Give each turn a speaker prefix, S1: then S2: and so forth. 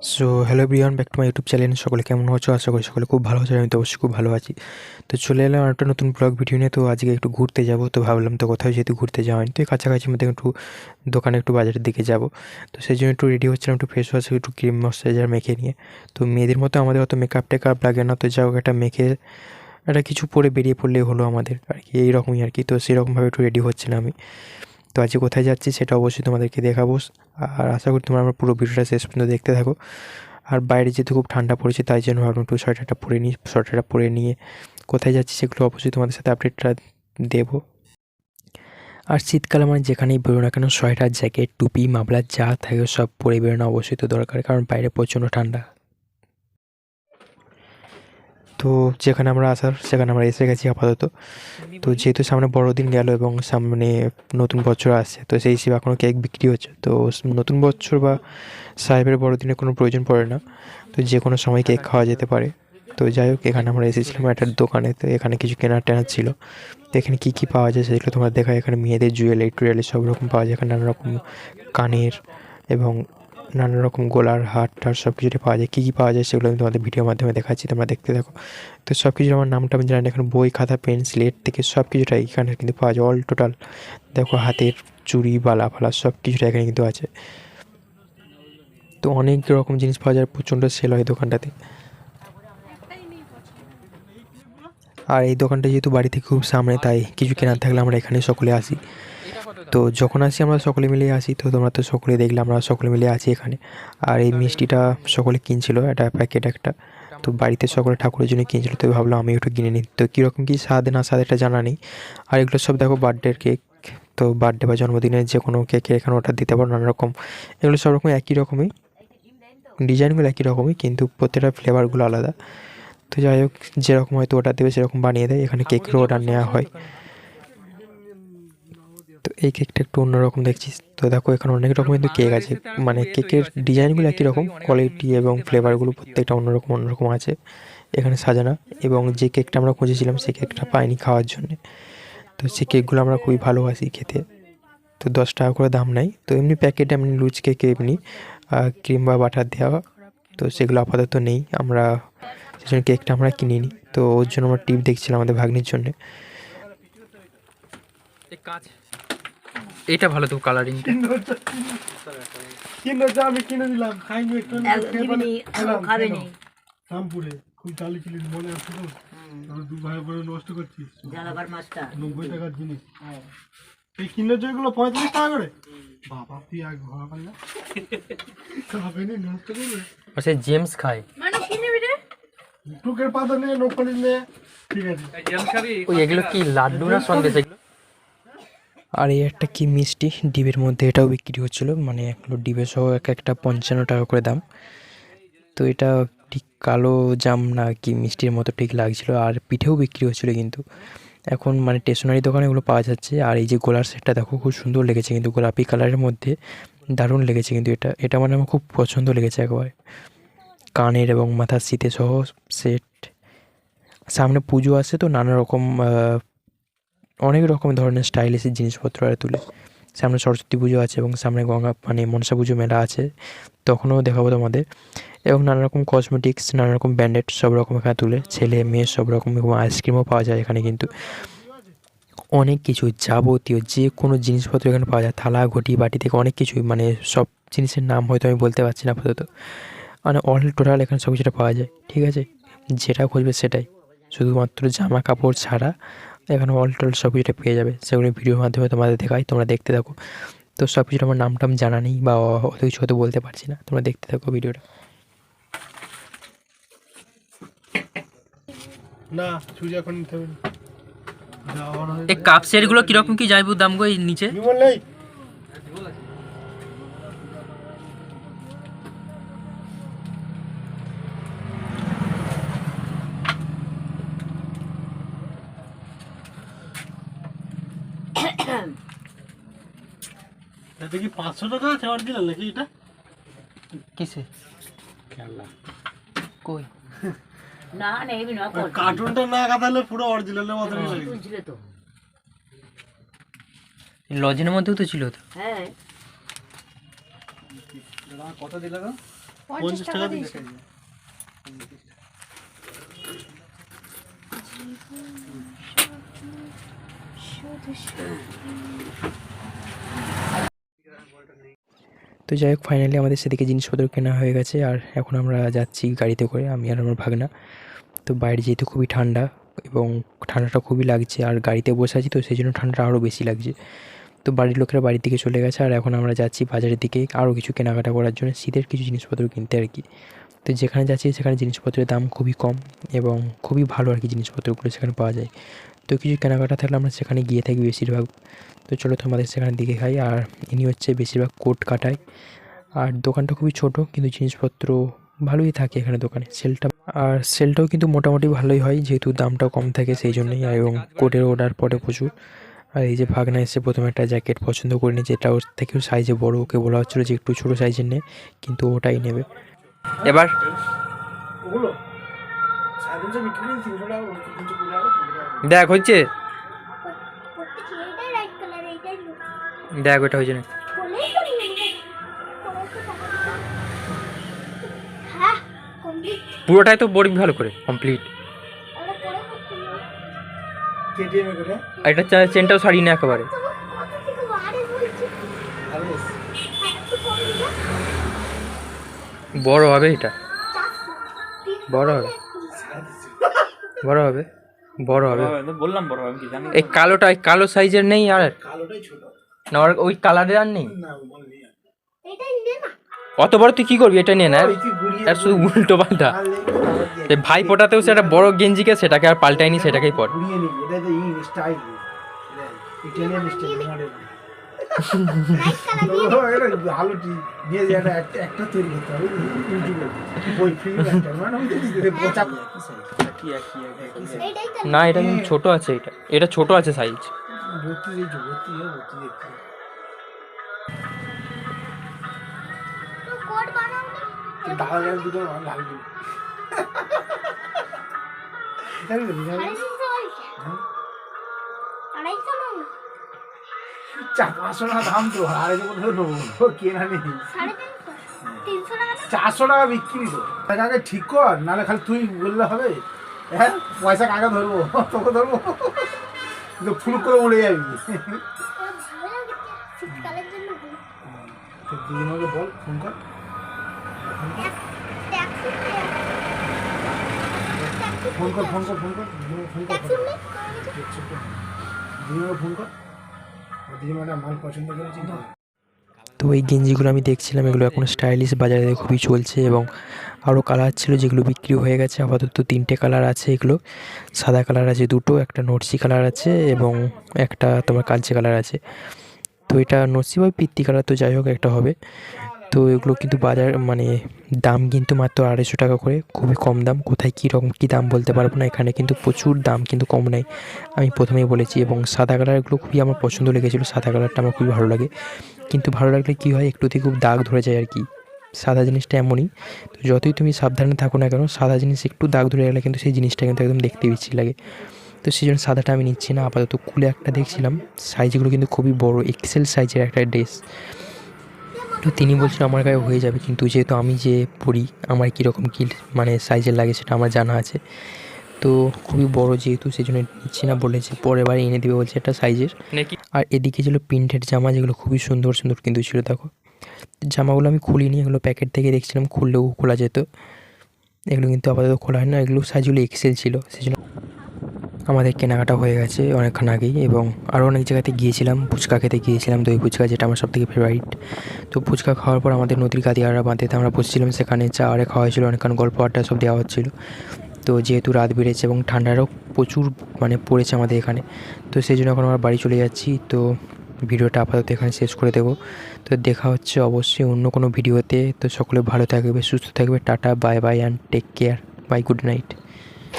S1: So hello everyone back to my YouTube channel সকলে কেমন আছো? আশা করি সকলে খুব ভালো আছে আমি তো অবশ্যই খুব ভালো আছি। তো চলে এলাম একটা নতুন ব্লগ ভিডিও নিয়ে। তো আজকে একটু ঘুরতে যাব। তো ভাবলাম তো কোথাও যেহেতু ঘুরতে যাওয়া হয়নি, তো কাছাকাছি মধ্যে একটু দোকানে একটু বাজারের দিকে যাব। তো সেই জন্য একটু রেডি হচ্ছিলাম, একটু ফেস ওয়াশ একটু ক্রিম ময়শ্চারাইজার মেখে নিয়ে। তো মেয়েদের মতো আমাদের অত মেকআপ টেকআপ লাগে না। তো যাও একটা মেখে, একটা কিছু পরে বেরিয়ে পড়লেই হলো আমাদের। আর কি, এইরকমই আর কি। তো সেরকমভাবে একটু রেডি হচ্ছিলাম আমি। তো আজকে কোথায় যাচ্ছি, সেটা অবশ্যই তোমাদেরকে দেখাবো। আর আশা করি তোমরা আমার পুরো ভিডিওটা শেষ পর্যন্ত দেখতে থাকো। আর বাইরে যেহেতু খুব ঠান্ডা পড়েছে, তাই জন্য ভাবলাম একটু সোয়েটারটা পরে নিই সোয়েটারটা পরে নিয়ে কোথায় যাচ্ছি সেগুলো অবশ্যই তোমাদের সাথে আপডেটটা দেবো। আর শীতকালে মানে যেখানেই বেরো না কেন, সোয়েটার, জ্যাকেট, টুপি, মাফলার যা থাকে সব পরে বেরোনো অবশ্যই তো দরকার, কারণ বাইরে প্রচণ্ড ঠান্ডা। তো যেখানে আমরা আসার, সেখানে আমরা এসে গেছি আপাতত। তো যেহেতু সামনে বড়দিন গেল এবং সামনে নতুন বছর আসছে, তো সেই হিসেবে এখনও কেক বিক্রি হচ্ছে। তো নতুন বছর বা সাহেবের বড়দিনের কোনো প্রয়োজন পড়ে না। তো যে কোনো সময় কেক খাওয়া যেতে পারে। তো যাই হোক, এখানে আমরা এসেছিলাম একটা দোকানে, তো এখানে কিছু কেনার টেনার ছিল। তো এখানে কী কী পাওয়া যায় সেগুলো তোমার দেখা এখানে মেয়েদের জুয়েলারি, টুয়েলারি সব রকম পাওয়া যায়। এখানে নানা রকম কানের এবং নানা রকম গোলার হাট টাট সব কিছুটাই পাওয়া যায়। কী কী পাওয়া যায় সেগুলো আমি তোমাদের ভিডিওর মাধ্যমে দেখাচ্ছি, তোমরা দেখতে থাকো। তো সব কিছুর আমার নামটা আমি জানি এখন বই, খাতা, পেন, স্লেট থেকে সব কিছুটা এখানে কিন্তু পাওয়া যায়। অল টোটাল দেখো হাতের চুড়ি, বালা, ফালা সব কিছুটা এখানে কিন্তু আছে। তো অনেক রকম জিনিস পাওয়া যায়, প্রচণ্ড সেল হয় দোকানটাতে। আর এই দোকানটা যেহেতু বাড়ি থেকে খুব সামনে, তাই কিছু কেনার থাকলে আমরা এখানে সকলে আসি। তো যখন আসি আমরা সকলে মিলে আসি, তো তোমরা তো সকলে দেখলে আমরা সকলে মিলে আছি এখানে। আর এই মিষ্টিটা সকলে কিনছিল একটা প্যাকেট একটা। তো বাড়িতে সকলে ঠাকুরের জন্য কিনছিল, তো ভাবলাম আমি একটু কিনে নিই। তো কীরকম কী স্বাদ না স্বাদ এটা জানা নেই। আর এগুলো সব দেখো বার্থডের কেক তো বার্থডে বা জন্মদিনের যে কোনো কেকে এখানে ওটা দিতে পারো নানা রকম। এগুলো সব রকম একই রকমই। ডিজাইনগুলো একই রকমই, কিন্তু প্রত্যেকটা ফ্লেভারগুলো আলাদা। তো যাই হোক, যেরকম হয়তো অর্ডার দেবে সেরকম বানিয়ে দেয়। এখানে কেকের অর্ডার নেওয়া হয়। তো এই কেকটা একটু অন্যরকম দেখছিস। তো দেখো, এখানে অনেক রকম কিন্তু কেক আছে। মানে কেকের ডিজাইনগুলো একই রকম কোয়ালিটি এবং ফ্লেভারগুলো প্রত্যেকটা অন্যরকম অন্যরকম আছে এখানে সাজানো। এবং যে কেকটা আমরা খুঁজেছিলাম সেই কেকটা পাইনি খাওয়ার জন্যে। তো সেই কেকগুলো আমরা খুবই ভালোবাসি খেতে। তো দশ টাকা করে দাম নেয় তো এমনি প্যাকেটে এমনি লুজ কেক এমনি ক্রিম বা বাটার দেওয়া। তো সেগুলো আপাতত নেই। আমরা সেই জন্য কেকটা আমরা কিনিনি। তো ওর জন্য আমরা টিপ দেখছিলাম আমাদের ভাগ্নির জন্যে।
S2: কাজ এটা ভালো তো কালারিংটা
S3: কিনে যা আমি কিনে দিলাম খাইনি একটু
S4: দিবনি খাবেনি
S3: রামপুরে খুব চালি মনে আছে তো? দু ভাই নষ্ট করছিস।
S4: জ্বালাবার মাছটা।
S3: নব্বই টাকার জিনিস।
S4: হ্যাঁ।
S3: এই কিনে যেগুলো পঁয়তাল্লিশ টাকা করে? বাবা তুই ঘোরা পাই না? নষ্ট করবে।
S2: আচ্ছা জেমস খায়।
S3: টুকের পাতা নিয়ে নকলি নিয়ে ঠিক আছে।
S2: ওই এগুলো কি লাড্ডু না সন্দেশ?
S1: আর এই একটা কি মিষ্টি ডিবের মধ্যে এটাও বিক্রি হচ্ছিল মানে এগুলো ডিবে সহ এক একটা পঞ্চান্ন টাকা করে দাম। তো এটা ঠিক কালো জাম না কি মিষ্টির মতো ঠিক লাগছিল, আর পিঠেও বিক্রি হচ্ছিল কিন্তু। এখন মানে স্টেশনারি দোকানে এগুলো পাওয়া যাচ্ছে, আর এই যে গোলার সেটটা দেখো খুব সুন্দর লেগেছে কিন্তু, গোলাপি কালারের মধ্যে দারুণ লেগেছে কিন্তু এটা। এটা মানে আমার খুব পছন্দ লেগেছে একবার। কানের এবং মাথার শীতে সহ সেট সামনে পুজো আসছে তো নানা রকম অনেক রকম ধরনের স্টাইলিশের জিনিসপত্র আর তুলে। সামনে সরস্বতী পুজো আছে এবং সামনে গঙ্গা মানে মনসা পুজো মেলা আছে, তখনও দেখাবো তোমাদের। এবং নানা রকম কসমেটিক্স নানা রকম ব্যান্ডেড সব রকম এখানে তুলে, ছেলে, মেয়ে সব রকম আইসক্রিমও পাওয়া যায় এখানে কিন্তু। অনেক কিছু যাবতীয়, যে কোনো জিনিসপত্র এখানে পাওয়া যায়, থালা, ঘটি, বাটি থেকে অনেক কিছুই মানে সব জিনিসের নাম হয়তো আমি বলতে পারছি না আপাতত। মানে অল টোটাল এখানে সব কিছুটা পাওয়া যায়, ঠিক আছে? যেটা খুঁজবে সেটাই। শুধুমাত্র জামা কাপড় ছাড়া এখানে অল টল সব কিছুটা পেয়ে যাবে। সেগুলো ভিডিওর মাধ্যমে তোমাদের দেখাই তোমরা দেখতে থাকো। তো সব কিছুটা আমার নাম টাম জানা নেই বা অত কিছু হয়তো বলতে পারছি না। তোমরা দেখতে থাকো ভিডিওটা
S3: না সুজি এখন
S2: এই কাপ সেটগুলো কীরকম কি যাইব দাম গো এই নিচে
S3: কি এটা কি পাঁচশো টাকা আছে অরিজিনাল নাকি এটা?
S2: কিসে?
S3: খেলা
S2: কই?
S4: না নেবি না
S3: কার্টুনটা না কাটালে পুরো অরিজিনালের মতো লাগে।
S4: তুলছিল তো।
S2: লজেনের মধ্যেও তো ছিল তো।
S4: হ্যাঁ।
S2: কত দিলে গো?
S3: পঞ্চাশ টাকা দিয়ে খাই
S1: তো যাই হোক ফাইনালি আমাদের সেদিকে জিনিসপত্র কেনা হয়ে গেছে আর এখন আমরা যাচ্ছি গাড়িতে করে, আমি আর আমার ভাগনা। তো বাইরে যেহেতু খুবই ঠান্ডা এবং ঠান্ডাটা খুবই লাগছে আর গাড়িতে বসে আছি, তো সেই জন্য ঠান্ডাটা আরও বেশি লাগছে। তো বাড়ির লোকেরা বাড়ির দিকে চলে গেছে আর এখন আমরা যাচ্ছি বাজারের দিকে আরও কিছু কেনাকাটা করার জন্য, শীতের কিছু জিনিসপত্র কিনতে আর কি। তো যেখানে যাচ্ছি সেখানে জিনিসপত্রের দাম খুবই কম এবং খুবই ভালো আর কি জিনিসপত্রগুলো সেখানে পাওয়া যায়। তো কিছু কেনাকাটা থাকলে আমরা সেখানে গিয়ে থাকি বেশিরভাগ। তো চলো তোমাদের সেখানে দিকে খাই। আর ইনি হচ্ছে বেশিরভাগ কোট কাটায়। আর দোকানটা খুবই ছোট, কিন্তু জিনিসপত্র ভালোই থাকে এখানে দোকানে। সেলটা আর সেলটাও কিন্তু মোটামুটি ভালোই হয়, যেহেতু দামটাও কম থাকে সেই জন্যই এবং কোটের অর্ডার পড়ে প্রচুর। আর এই যে ভাগনা এসে প্রথমে একটা জ্যাকেট পছন্দ করে নিয়েছে এটা ওর থেকেও সাইজে বড়, ওকে বলা হচ্ছিল যে একটু ছোটো সাইজের নে, কিন্তু ওটাই নেবে।
S2: এবার দেখ, হচ্ছে। দেখ ওটা হয়েছে না। পুরোটাই তো বোরিং ভালো করে কমপ্লিট এটা চেনটাও সারি না একেবারে।
S5: বড়
S2: হবে এটা। বড় হবে। বড় হবে বড় হবে।
S6: বললাম বড় আমি কি জানি
S2: এই কালোটা এই কালো সাইজের নেই আর?
S3: কালোটাই ছোট।
S2: না ওর- ওই কালারের আর নেই?
S3: না বল নিয়ে আয়।
S5: এটাই নে না।
S2: অত বড় তুই কি করবি? এটা নিয়ে না আর? শুধু উল্টো পাল্টা। ভাই ফোটাতেও সেটা বড় গেঞ্জিকে সেটাকে আর পাল্টায়নি সেটাকেই পর।
S3: নিয়ে যে একটা একটা- একটা তৈরি করতে হবে ইউটিউবে বই ফ্রি একটা মানে
S2: না এটা কিন্তু ছোট আছে এটা। এটা ছোট আছে সাইজ
S3: ভর্তি দিয়েছ ভর্তি হয়ে ভর্তি দেখতে।
S5: তো কোড বানাও না
S3: দুটো লাল চার পাঁচশো টাকা দাম তো আড়াইশো কোথাও নেব কেনা নেই। চারশো টাকা বিক্রি তো। আগে ঠিক কর নাহলে খালি তুই বললে হবে। হ্যাঁ পয়সা কাকে ধরবো? তোকে ধরবো? ফুল করে উড়ে যাবি। দিদিমাকে বল ফোন কর। ফোন কর ফোন কর ফোন কর। ফোন কর। দিদিমাকে ফোন কর। তো।
S1: তো এই গেঞ্জিগুলো আমি দেখছিলাম, এগুলো এখন স্টাইলিশ বাজারে খুবই চলছে এবং আরও কালার ছিল যেগুলো বিক্রি হয়ে গেছে। আপাতত তিনটে কালার আছে এগুলো। সাদা কালার আছে দুটো, একটা নর্সি কালার আছে এবং একটা তোমার কালচে কালার আছে। তো এটা নর্সি বা পিত্তি কালার তো যাই হোক একটা হবে। তো এগুলো কিন্তু বাজার মানে দাম কিন্তু মাত্র আড়াইশো টাকা করে, খুবই কম দাম। কোথায় কী রকম কী দাম বলতে পারব না, এখানে কিন্তু প্রচুর দাম কিন্তু কম নেই। আমি প্রথমেই বলেছি এবং সাদা কালারগুলো খুবই আমার পছন্দ লেগেছিলো, সাদা কালারটা আমার খুবই ভালো লাগে। কিন্তু ভালো লাগলে কী হয় একটুতে খুব দাগ ধরে যায় আর কি। সাদা জিনিসটা এমনই, তো যতই তুমি সাবধানে থাকো না কেন, সাদা জিনিস একটু দাগ ধরে গেলে কিন্তু সেই জিনিসটা কিন্তু একদম দেখতে বিচ্ছি লাগে। তো সেই জন্য সাদাটা আমি নিচ্ছি না, আপাতত খুলে একটা দেখছিলাম। সাইজগুলো কিন্তু খুবই বড়, এক্সেল সাইজের একটা ড্রেস। তো তিনি বলছেন আমার গায়ে হয়ে যাবে কিন্তু যেহেতু আমি যে পরি আমার কীরকম কী মানে সাইজের লাগে সেটা আমার জানা আছে। তো খুবই বড় যেহেতু সেই জন্য নিচ্ছি না বলেছে পরের বার এনে দেবে বলছে একটা সাইজের আর এদিকে ছিল প্রিন্টেড জামা যেগুলো খুবই সুন্দর সুন্দর কিন্তু ছিল দেখো। জামাগুলো আমি খুলিনি এগুলো প্যাকেট থেকে দেখছিলাম খুললেও খোলা যেত। এগুলো কিন্তু আপাতত খোলা হয় না এগুলো সাইজগুলো এক্সেল ছিল সেই জন্য আমাদের কেনাকাটা হয়ে গেছে অনেকক্ষণ আগেই এবং আরও অনেক জায়গাতে গিয়েছিলাম, ফুচকা খেতে গিয়েছিলাম দই ফুচকা যেটা আমার সবথেকে ফেভারিট তো ফুচকা খাওয়ার পর আমাদের নদীর কাদিয়ারা বাঁধেতে আমরা বসেছিলাম, সেখানে চা আরে খাওয়া হয়েছিল, অনেকক্ষণ গল্প আড্ডা সব দেওয়া হচ্ছিল। তো যেহেতু রাত বেড়েছে এবং ঠান্ডারও প্রচুর মানে পড়েছে আমাদের এখানে, তো সেই জন্য এখন আমরা বাড়ি চলে যাচ্ছি। তো ভিডিওটা আপাতত এখানে শেষ করে দেবো। তো দেখা হচ্ছে অবশ্যই অন্য কোনো ভিডিওতে। তো সকলে ভালো থাকবে, সুস্থ থাকবে, tata bye bye and take care bye good night